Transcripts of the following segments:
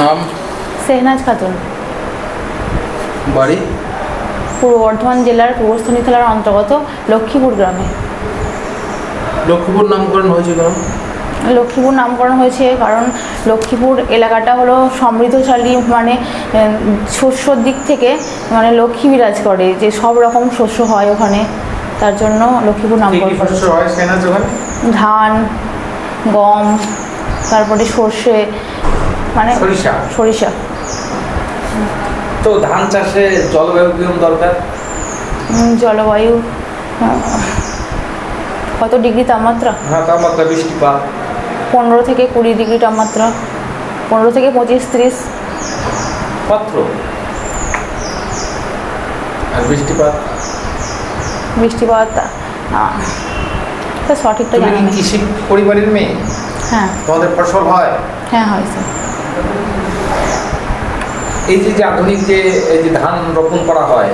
নাম? সেহনাজ খাতুন। বাড়ি? পূর্ব বর্ধমান জেলার পূর্বস্থলী থানার অন্তর্গত লক্ষ্মীপুর গ্রামে। লক্ষ্মীপুর নামকরণ হয়েছে কেন লক্ষ্মীপুর নামকরণ হয়েছে কারণ লক্ষ্মীপুর এলাকাটা হলো সমৃদ্ধশালী মানে শস্যর দিক থেকে মানে লক্ষ্মী বিরাজ করে যে সব রকম শস্য হয় ওখানে। তার জন্য লক্ষ্মীপুর নামকরণ ধান গম তারপরে সর্ষে মানে সরিষা? সরিষা। তো ধান চাষে জলবায়ু কীরকম দরকার? জলবায়ু কত ডিগ্রি তাপমাত্রা? হ্যাঁ তাপমাত্রা বৃষ্টিপাত। পনেরো থেকে কুড়ি ডিগ্রি তাপমাত্রা। পনেরো থেকে পঁচিশ ত্রিশ। পত্র? আর বৃষ্টিপাত? বৃষ্টিপাত সঠিকটা জানা কৃষি পরিবারের মেয়ে? হ্যাঁ। তোমাদের ফসল হয়? হ্যাঁ হয় স্যার। এই যে যে আধুনিক যে এই যে ধান রোপণ করা হয়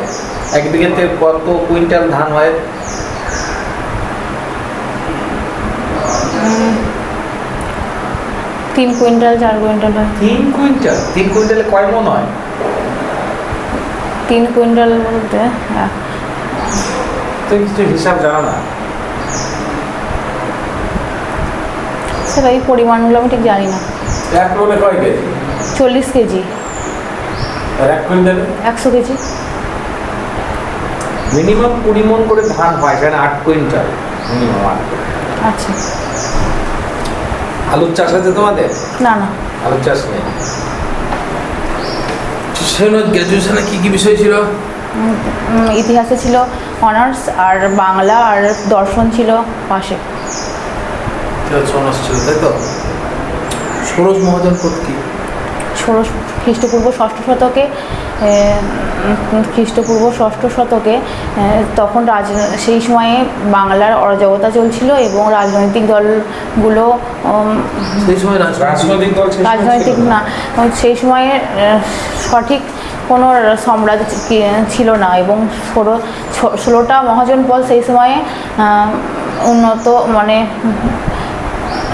এক বিঘেতে কত কুইন্টাল ধান হয়? তিন কুইন্টাল চার কুইন্টাল হয়। তিন কুইন্টাল? তিন কুইন্টালে কয় মন হয়? তিন কুইন্টাল বলতে হ্যাঁ। তুমি কিছু হিসাব জানো না? স্যার এই পরিমাণগুলো আমি ঠিক জানি না। এক মনে কয় কেজি? চল্লিশ কেজি। আর এক কুইন্টালে? একশো কেজি। মিনিমাম কুড়ি মন করে ধান হয় সেখানে আট কুইন্টাল মিনিমাম আট আচ্ছা। আলুর চাষ আছে তোমাদের? না না। আলুর চাষ নেই। সেখানে গ্র্যাজুয়েশনে কী কী বিষয় ছিল? ইতিহাসে ছিল অনার্স আর বাংলা আর দর্শন ছিল পাশে। অনার্স ছিল তাই তো? ষোড়শ মহাজন পদ কি? ষোড়শ খ্রিস্টপূর্ব ষষ্ঠ শতকে খ্রিস্টপূর্ব ষষ্ঠ শতকে তখন রাজ সেই সময়ে বাংলার অরাজকতা চলছিল এবং রাজনৈতিক দলগুলো রাজনৈতিক না। সেই সময়ে সঠিক কোনো সম্রাট কি- ছিল না এবং ষোলো ষোলোটা মহাজন পদ সেই সময়ে উন্নত মানে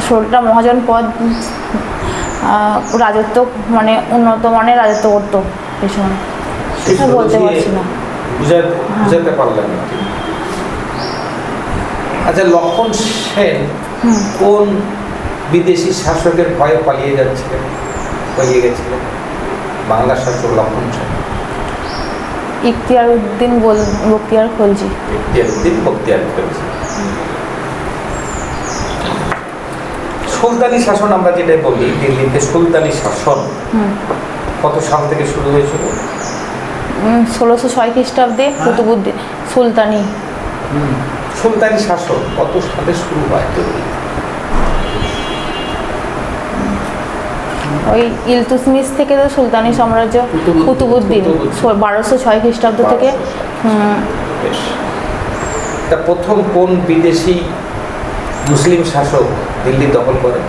ষোলোটা মহাজন পদ রাজত্ব মানে উন্নত মানের রাজত্ব করতো সেই সময় বলতে পারছি না। বুঝাতে বুঝাতে পারলাম না আচ্ছা লক্ষণ সেন কোন বিদেশি শাসকের ভয়ে পালিয়ে যাচ্ছিলেন? পালিয়ে গেছিলেন? বাংলা শাসক লক্ষণ সেন। ইখতিয়ার উদ্দিন বল বক্তিয়ার খলজি। ইতিহাসদিন বক্তিয়ার করেছে সুলতানি শাসন আমরা যেটা বলি দিল্লিতে সুলতানি শাসন কত সাল থেকে শুরু হয়েছিল? ষোলোশো ছয় খ্রিস্টাব্দে কুতুবুদ্দিন সুলতানি। সুলতানি শাসন কত সালে শুরু হয়? ওই ইলতুসমিস থেকে তো সুলতানি সাম্রাজ্য কুতুবুদ্দিন। বারোশো ছয় খ্রিস্টাব্দ থেকে। তা প্রথম কোন বিদেশি মুসলিম শাসক দিল্লি দখল করে।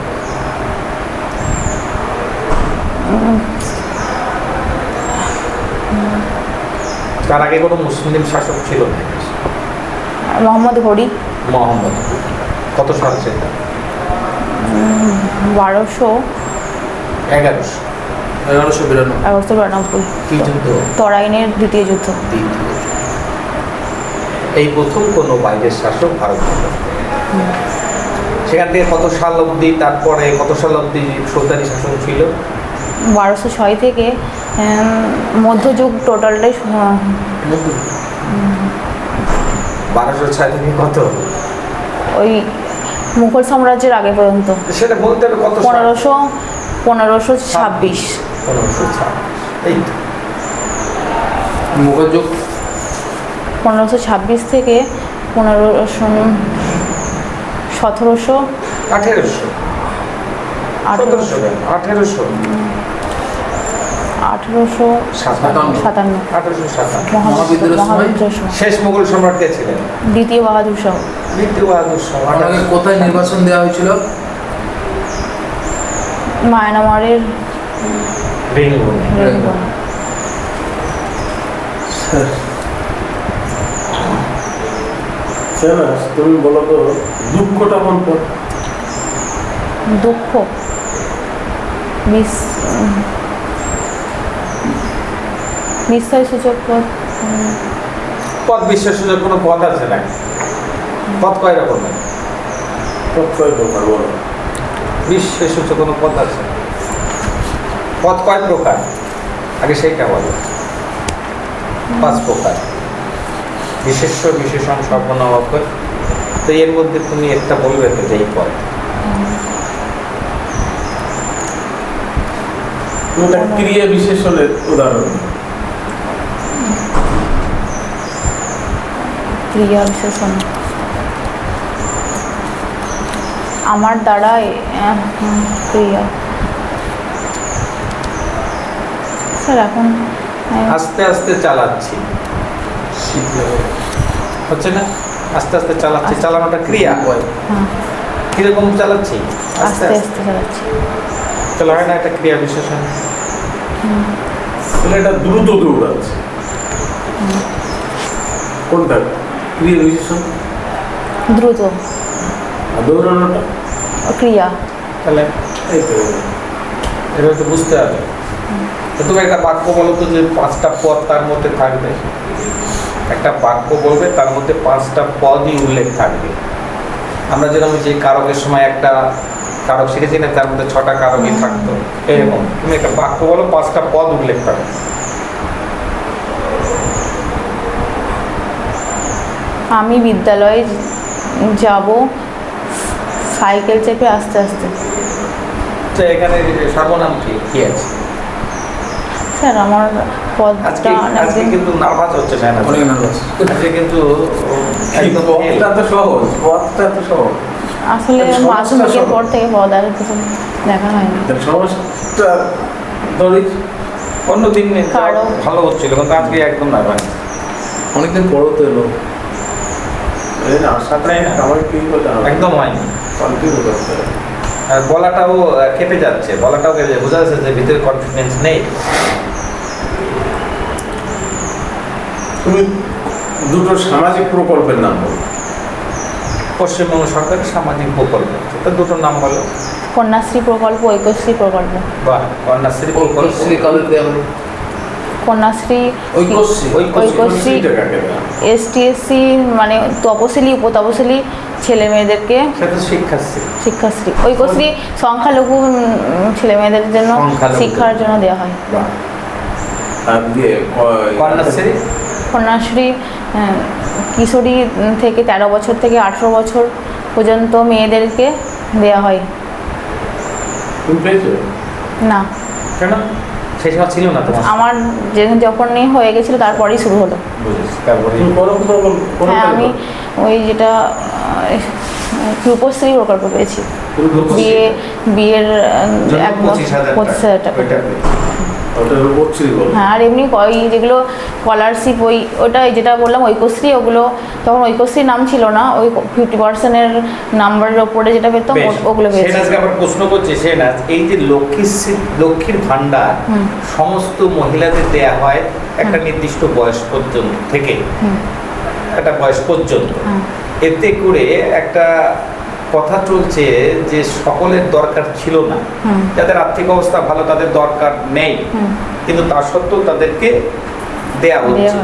তার আগে কোনো মুসলিম শাসক ছিল না। মোহাম্মদ ঘড়ি মোহাম্মদ কত সাল সেটা বারোশো। এগারোশো। এগারোশো বিরানব্বই। এগারোশো বিরানব্বই। কি যুদ্ধ? তরাইনের দ্বিতীয় যুদ্ধ। এই প্রথম কোনো বাইরের শাসক ভারত। সেখান থেকে কত সাল অবধি তারপরে কত সাল অবধি সুলতানি শাসন ছিল? বারোশো ছয় থেকে মধ্যযুগ টোটালটাই বারোশো ছয় থেকে কত? ওই মুঘল সাম্রাজ্যের আগে পর্যন্ত। সেটা বলতে হবে কত পনেরোশো পনেরোশো ছাব্বিশ। পনেরোশো ছাব্বিশ। এই তো। মুখযোগ পনেরোশো ছাব্বিশ থেকে পনেরোশো সতেরোশো। আঠেরোশো। আঠেরোশো। আঠেরোশো। আঠেরোশো সাতান্ন? শেষ মুঘল সম্রাট কে ছিলেন। দ্বিতীয় বাহাদুর শাহ। দ্বিতীয় বাহাদুর শাহ। কোথায় নির্বাচন দেওয়া হয়েছিল? মায়ানমারের রেঙ্গুনে রেঙ্গুন। সেনাস তুমি বলো তো দুঃখটা কোন দুঃখ। বিশ নিশ্চয় সূচক পদ পদ বিশ্বের কোনো পদ আছে না? পদ কয় রকমের প্রত্যয় প্রকার বলো। বিশ্বের সূচক কোনো পদ আছে? পদ কয় প্রকার? আগে সেইটা বলো। পাঁচ প্রকার। বিশেষ্য বিশেষণ সর্বনাম অক্ষর। তো এর মধ্যে তুমি একটা বলবে তো যে এই পদ। ক্রিয়া বিশেষণের উদাহরণ। ক্রিয়া বিশেষণ। আমার দ্বারা আহ, হুম, ক্রিয়া। স্যার এখন আস্তে আস্তে চালাচ্ছি। হচ্ছে না? আস্তে আস্তে চালাচ্ছি চালানোটা ক্রিয়া হ্যাঁ, কীরকম চালাচ্ছি? আস্তে আস্তে চালাচ্ছি। তাহলে হয় না একটা ক্রিয়া বিশেষণ? তাহলে এটা দ্রুত দৌড়াচ্ছে। কোনটা? ক্রিয়া বিশেষণ? দ্রুত। আর দৌড়ানোটা? ক্রিয়া। তাহলে এই তো। এটা তো বুঝতে হবে। তুমি একটা বাক্য বলো তো যে পাঁচটা পথ তার মধ্যে থাকবে। একটা বাক্য বলবে তার মধ্যে পাঁচটা পদই উল্লেখ থাকবে। আমরা যেরকম যে কারকের সময় একটা কারক শিখেছি না তার মধ্যে ছটা কারকই থাকতো। এরকম। তুমি একটা বাক্য বলো পাঁচটা পদ উল্লেখ থাকবে। আমি বিদ্যালয়ে যাব সাইকেল চেপে আস্তে আস্তে। তো এখানে সর্বনাম কি? কি আছে? স্যার আমার পদটা আজকে কিন্তু নার্ভাস হচ্ছে না অনেক নার্ভাস। আজকে কিন্তু তো সহজ পথটা তো সহজ। আসলে সমস্যা মাধ্যমিকের সব- পর থেকে পদ আর কিছু দেখা হয়নি। ধরিস অন্য দিন। ভালো হচ্ছিল কিন্তু আজকে একদম নার্ভাস। অনেকদিন পরও তো এলো। না আশাটাই না আমার কি করতে একদম হয়নি। বলাটাও কেটে যাচ্ছে বলাটাও কেটে যাচ্ছে বোঝা যাচ্ছে যে ভিতরে কনফিডেন্স নেই। তুমি দুটো সামাজিক প্রকল্পের নাম বলো। পশ্চিমবঙ্গ সরকারের সামাজিক প্রকল্প। তো দুটো নাম বলো। কন্যাশ্রী প্রকল্প ঐক্যশ্রী প্রকল্প। বা কন্যাশ্রী প্রকল্প। হলো কন্যাশ্রী ঐক্যশ্রী মানে তপশিলি উপতপশিলি ছেলে মেয়েদেরকে শিক্ষাশ্রী। শিক্ষাশ্রী। ঐক্যশ্রী সংখ্যালঘু উম, ছেলে মেয়েদের জন্য শিক্ষার জন্য দেওয়া হয়। কন্যাশ্রী? কন্যাশ্রী কিশোরী থেকে তেরো বছর থেকে আঠেরো বছর পর্যন্ত মেয়েদেরকে দেওয়া হয়। না। কেন? সেই সময় ছিল না তোমার। আমার যে- যখন নিয়ে হয়ে গেছিল তারপরেই শুরু হলো। হ্যাঁ আমি ওই যেটা রূপশ্রী প্রকল্প পেয়েছি? বিয়ে বিয়ের এক পঁচিশ হাজার টাকা। হ্যাঁ আর এমনি ওই যেগুলো স্কলারশিপ ওই ওটা যেটা বললাম ঐক্যশ্রী ওগুলো তখন ঐক্যশ্রী নাম ছিল না ওই ফিফটি পার্সেন্টের নাম্বারের ওপরে যেটা পেতাম ওগুলো পেয়েছি। আবার প্রশ্ন করছে সে এই যে লক্ষ্মীর শ্রী- লক্ষ্মীর ভান্ডার সমস্ত মহিলাদের দেয়া হয় একটা নির্দিষ্ট বয়স পর্যন্ত থেকে। একটা বয়স পর্যন্ত। এতে করে একটা কথা চলছে যে সকলের দরকার ছিল না। যাদের আর্থিক অবস্থা ভালো তাদের দরকার নেই। কিন্তু তা সত্ত্বেও তাদেরকে দেয়া হচ্ছে।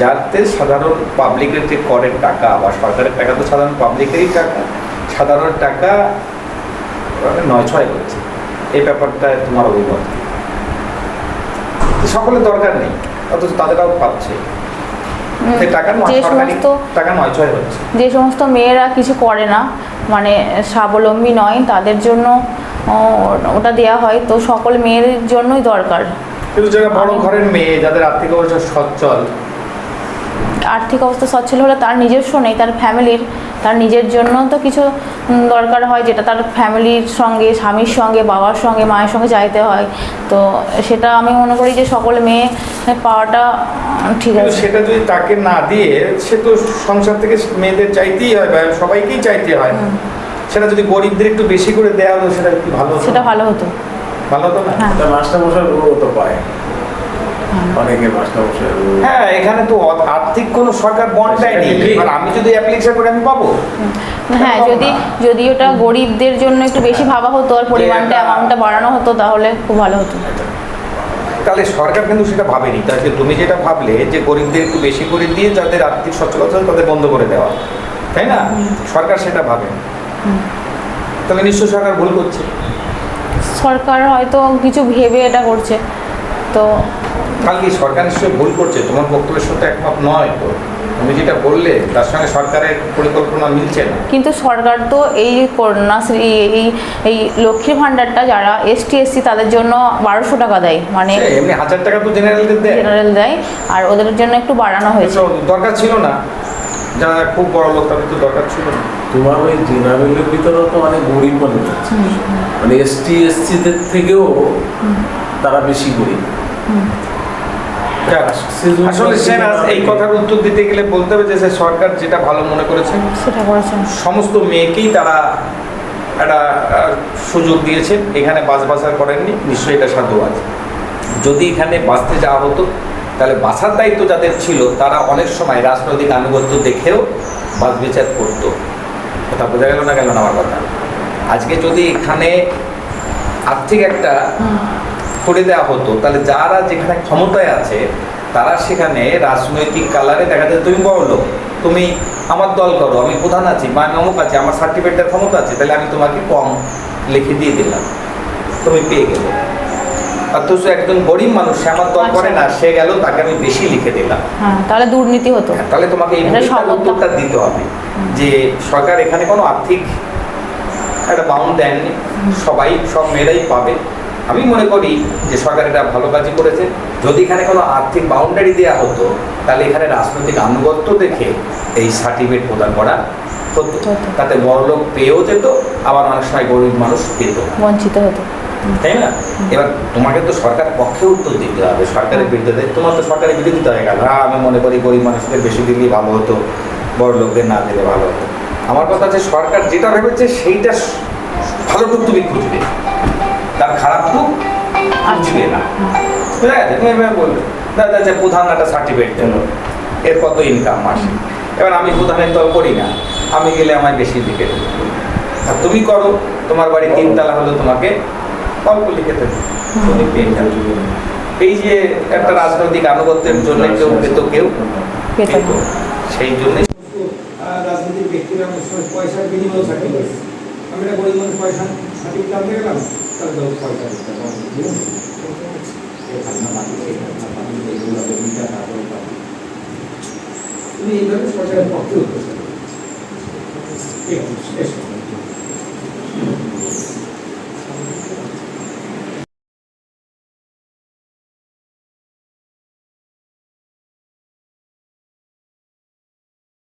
যাতে সাধারণ পাবলিকের যে করের টাকা বা সরকারের টাকা তো সাধারণ পাবলিকেরই টাকা? সাধারণ টাকা নয় ছয় হচ্ছে। এই ব্যাপারটা তোমার অভিমত সকলের দরকার নেই অথচ তাদেরও পাচ্ছে যে সমস্ত মেয়েরা কিছু করে না মানে স্বাবলম্বী নয় তাদের জন্য ওটা দেওয়া হয়। তো সকল মেয়ের জন্যই দরকার। কিন্তু যারা বড় ঘরের মেয়ে যাদের আর্থিক অবস্থা সচ্ছল আর্থিক অবস্থা সচ্ছল হলে তার নিজস্ব নেই তার ফ্যামিলির তার নিজের জন্য তো কিছু দরকার হয় যেটা তার ফ্যামিলির সঙ্গে স্বামীর সঙ্গে বাবার সঙ্গে মায়ের সঙ্গে চাইতে হয়। তো সেটা আমি মনে করি যে সকল মেয়ে পাওয়াটা ঠিক আছে। সেটা যদি তাকে না দিয়ে সে তো সংসার থেকে মেয়েদের চাইতেই হয় বা সবাইকেই চাইতে হয়। সেটা যদি গরিবদের একটু বেশি করে দেওয়া হতো সেটা কি ভালো সেটা ভালো হতো। ভালো হতো না? হ্যাঁ। ও তো পায়। হ্যাঁ এখানে তো আর্থিক কোনো সরকার বন্ড দেয়নি। সেটা আমি যদি অ্যাপ্লিকেশন করে আমি পাবো? হ্যাঁ যদি যদি ওটা গরিবদের জন্য একটু বেশি ভাবা হতো আর পরিমাণটা অ্যামাউন্টটা বাড়ানো হতো তাহলে খুব ভালো হতো। তাহলে সরকার কিন্তু সেটা ভাবেনি। তাহলে তুমি যেটা ভাবলে যে গরিবদের একটু বেশি করে দিয়ে যাদের আর্থিক সচ্ছলতা তাদের বন্ধ করে দেওয়া। তাই না? সরকার সেটা ভাবে। তাহলে নিশ্চয় সরকার ভুল করছে। সরকার হয়তো কিছু ভেবে এটা করছে। তো তাহলে কি সরকার নিশ্চয়ই ভুল করছে তোমার বক্তব্যের সাথে একমত নয় তো। তুমি যেটা বললে তার সঙ্গে সরকারের পরিকল্পনা মিলছে না। কিন্তু সরকার তো এই কন্যাশ্রী এই এই লক্ষ্মী ভাণ্ডারটা যারা এসটি এসসি তাদের জন্য বারোশো টাকা দেয়। মানে এমনি হাজার টাকা তো জেনারেলদের দেয়। জেনারেল দেয় আর ওদের জন্য একটু বাড়ানো হয়েছে। দরকার ছিল না। যারা খুব বড় লোক তাদের তো দরকার ছিল না। তোমার ওই জেনারেলের ভিতরেও তো অনেক গরিব মানুষ আছে। মানে এসটি এসসিদের থেকেও তারা বেশি গরিব। আসলে সে না এই কথার উত্তর দিতে গেলে বলতে হবে যে সে সরকার যেটা ভালো মনে করেছে সেটা করেছেন। সমস্ত মেয়েকেই তারা একটা সুযোগ দিয়েছেন এখানে বাস বাসার করেননি নিশ্চয়ই এটা সাধু আছে যদি এখানে বাঁচতে যাওয়া হতো তাহলে বাসার দায়িত্ব যাদের ছিল তারা অনেক সময় রাজনৈতিক আনুগত্য দেখেও বাস বিচার করতো। কথা বোঝা গেল না গেল না আমার কথা? আজকে যদি এখানে আর্থিক একটা করে দেওয়া হতো তাহলে যারা যেখানে ক্ষমতায় আছে তারা সেখানে রাজনৈতিক কালারে দেখা যায় তুমি বড় তুমি আমার দল করো আমি প্রধান আছি বা আমি অমুক আছি আমার সার্টিফিকেটের ক্ষমতা আছে তাহলে আমি তোমাকে কম লিখে দিয়ে দিলাম তুমি পেয়ে গেলে। অথচ একজন গরিব মানুষ সে আমার দল করে না সে গেল তাকে আমি বেশি লিখে দিলাম। হ্যাঁ তাহলে দুর্নীতি হতো। হ্যাঁ, তাহলে তোমাকে এই। উত্তরটা দিতে হবে যে সরকার এখানে কোনো আর্থিক একটা বাউন্ড দেননি সবাই সব মেয়েরাই পাবে। আমি মনে করি যে সরকার এটা ভালো কাজই করেছে। যদি এখানে কোনো আর্থিক বাউন্ডারি দেওয়া হতো তাহলে এখানে রাজনৈতিক আনুগত্য দেখে এই সার্টিফিকেট প্রদান করা হতো। তাতে বড় লোক পেয়েও যেত আবার অনেক সময় গরিব মানুষ পেত। বঞ্চিত হতো। তাই না? এবার তোমাকে তো সরকার পক্ষে উত্তর দিতে হবে। সরকারের বিরুদ্ধে তোমার তো সরকারের বিরোধিতা হয়ে গেল। হ্যাঁ আমি মনে করি গরিব মানুষদের বেশি দিলেই ভালো হতো বড় লোকদের না দিলে ভালো হতো। আমার কথা হচ্ছে সরকার যেটা ভেবেছে সেইটা ভালোটুক তুমি খুঁজবে। তার খারাপটুক খুঁজবে না। বুঝা গেছে? তুমি এভাবে বলবে দাদা যে প্রধান একটা সার্টিফিকেট দিল এর কত ইনকাম মাসে এবার আমি প্রধানের দল করি না। আমি গেলে আমায় বেশি দিকে আর তুমি করো। তোমার বাড়ি তিনতলা হলো তোমাকে অল্প লিখে দেবে। তুমি পেয়ে যাবে এই যে একটা রাজনৈতিক আনুগত্যের জন্য কেউ পেত কেউ পেত পেত। সেই জন্যই রাজনৈতিক ব্যক্তিরা পয়সার বিনিময়ে সার্টিফিকেট আমি একটা গরিব মানুষ পয়সা সার্টিফিকেট আনতে গেলাম? তুমি এইভাবে সরকারের পক্ষে উঠতে।